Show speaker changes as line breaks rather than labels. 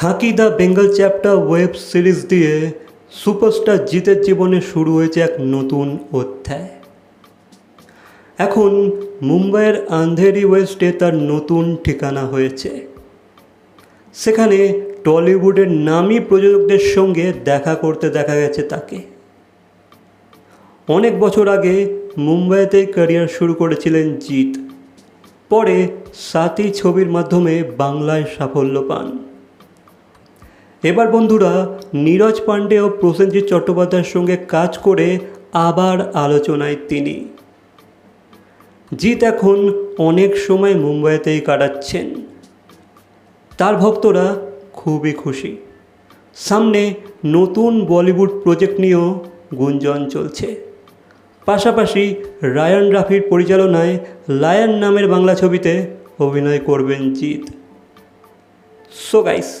Khakee the Bengal chapter web series দিয়ে superstar জিতের জীবনে শুরু হয়েছে এক নতুন অধ্যায়। এখন মুম্বাইয়ের আন্ধেরি ওয়েস্টে তার নতুন ঠিকানা হয়েছে। সেখানে টলিউডের নামী প্রযোজকদের সঙ্গে দেখা করতে দেখা গেছে তাকে। অনেক বছর আগে মুম্বাইতে ক্যারিয়ার শুরু করেছিলেন জিৎ। পরে সাথী ছবির মাধ্যমে বাংলায় সাফল্য পান। এবার বন্ধুরা নীরজ পাণ্ডে ও প্রসেনজিৎ চট্টোপাধ্যায়ের সঙ্গে কাজ করে আবার আলোচনায় তিনি। জিৎ এখন অনেক সময় মুম্বাইতেই কাটাচ্ছেন। তার ভক্তরা খুবই খুশি। সামনে নতুন বলিউড প্রজেক্ট নিয়েও গুঞ্জন চলছে। পাশাপাশি রায়ান রাফির পরিচালনায় লায়ন নামের বাংলা ছবিতে অভিনয় করবেন জিৎ। So guys